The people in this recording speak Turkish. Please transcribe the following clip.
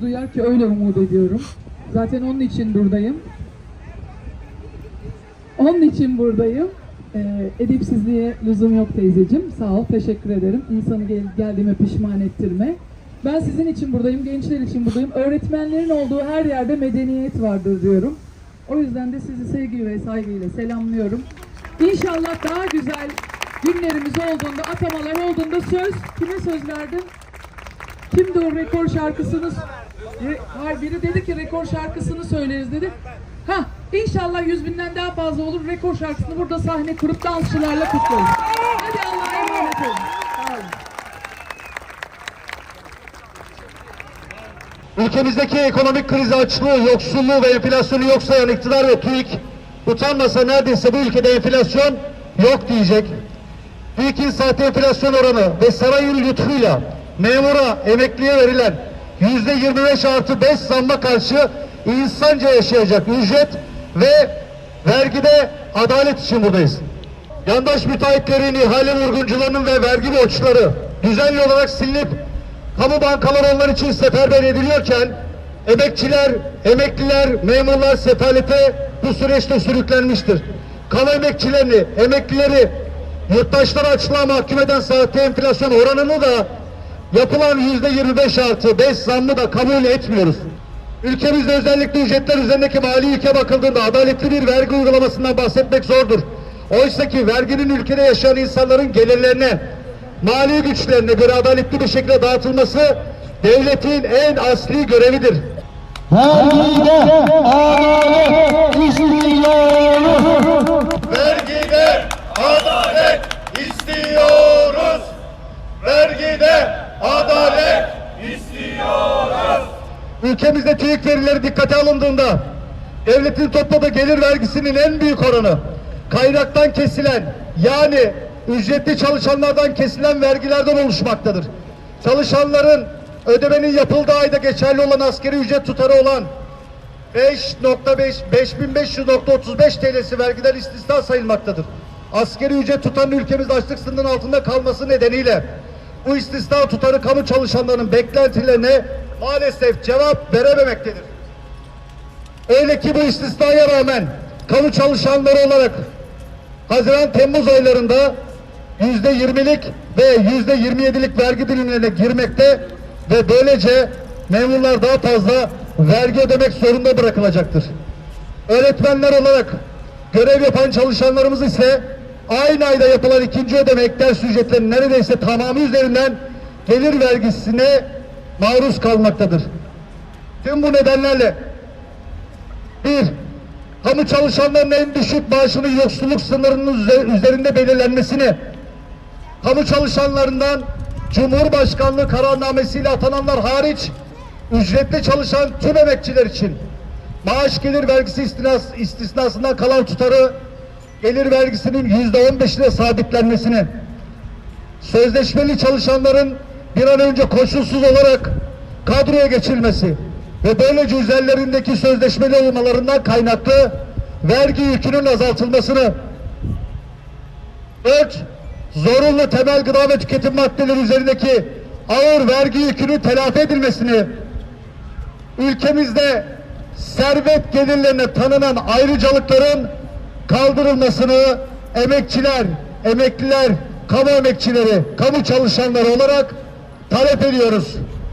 duyar ki öyle umut ediyorum. Zaten onun için buradayım. Onun için buradayım. Ee, edepsizliğe lüzum yok teyzeciğim. Sağ ol, teşekkür ederim. İnsanı gel- geldiğime pişman ettirme. Ben sizin için buradayım, gençler için buradayım. Öğretmenlerin olduğu her yerde medeniyet vardır diyorum. O yüzden de sizi sevgi ve saygıyla selamlıyorum. İnşallah daha güzel günlerimiz olduğunda, atamalar olduğunda söz, kime söz verdim? Kimdi o rekor şarkısını? Re- Hayır biri dedi ki rekor şarkısını söyleriz dedi. Ha inşallah yüz binden daha fazla olur. Rekor şarkısını burada sahne kurup dansçılarla kutlarız. Hadi Allah'a emanet olun. Ülkemizdeki ekonomik krizi açlığı, yoksulluğu ve enflasyonu yok sayan iktidar ve TÜİK utanmasa neredeyse bu ülkede enflasyon yok diyecek. TÜİK'in sahte enflasyon oranı ve sarayın lütfuyla memura, emekliye verilen yüzde 25 artı 5 zamma karşı insanca yaşayacak ücret ve vergide adalet için buradayız. Yandaş müteahhitlerin, ihale vurguncularının ve vergi borçları düzenli olarak silinip kamu bankaları onlar için seferber ediliyorken emekçiler, emekliler, memurlar sefalete bu süreçte sürüklenmiştir. Kamu emekçilerini, emeklileri yurttaşlara açlığa mahkum eden sahte enflasyon oranını da yapılan yüzde 25 artı 5 zammı da kabul etmiyoruz. Ülkemizde özellikle ücretler üzerindeki mali yüke bakıldığında adaletli bir vergi uygulamasından bahsetmek zordur. Oysa ki verginin ülkede yaşayan insanların gelirlerine, mali güçlerine göre adaletli bir şekilde dağıtılması devletin en asli görevidir. Vergide adalet Ülkemizde TÜİK verileri dikkate alındığında devletin topladığı gelir vergisinin en büyük oranı kaynaktan kesilen yani ücretli çalışanlardan kesilen vergilerden oluşmaktadır. Çalışanların ödemenin yapıldığı ayda geçerli olan askeri ücret tutarı olan 5.5 5500.35 TL'si vergiden istisna sayılmaktadır. Askeri ücret tutarının ülkemizde açlık sınırının altında kalması nedeniyle bu istisna tutarı kamu çalışanlarının beklentilerine maalesef cevap verememektedir. Öyle ki bu istisnaya rağmen kamu çalışanları olarak Haziran-Temmuz aylarında yüzde yirmilik ve yüzde yirmi yedilik vergi dilimlerine girmekte ve böylece memurlar daha fazla vergi ödemek zorunda bırakılacaktır. Öğretmenler olarak görev yapan çalışanlarımız ise aynı ayda yapılan ikinci ödeme ek ücretlerinin neredeyse tamamı üzerinden gelir vergisine maruz kalmaktadır. Tüm bu nedenlerle bir, kamu çalışanlarının en düşük maaşının yoksulluk sınırının üze- üzerinde belirlenmesini, kamu çalışanlarından Cumhurbaşkanlığı kararnamesiyle atananlar hariç ücretli çalışan tüm emekçiler için maaş gelir vergisi istinas, istisnasından kalan tutarı gelir vergisinin yüzde on beşine sabitlenmesini, sözleşmeli çalışanların bir an önce koşulsuz olarak kadroya geçilmesi ve böylece üzerlerindeki sözleşmeli olmalarından kaynaklı vergi yükünün azaltılmasını, dört, zorunlu temel gıda ve tüketim maddeleri üzerindeki ağır vergi yükünün telafi edilmesini, ülkemizde servet gelirlerine tanınan ayrıcalıkların kaldırılmasını emekçiler, emekliler, kamu emekçileri, kamu çalışanları olarak talep ediyoruz.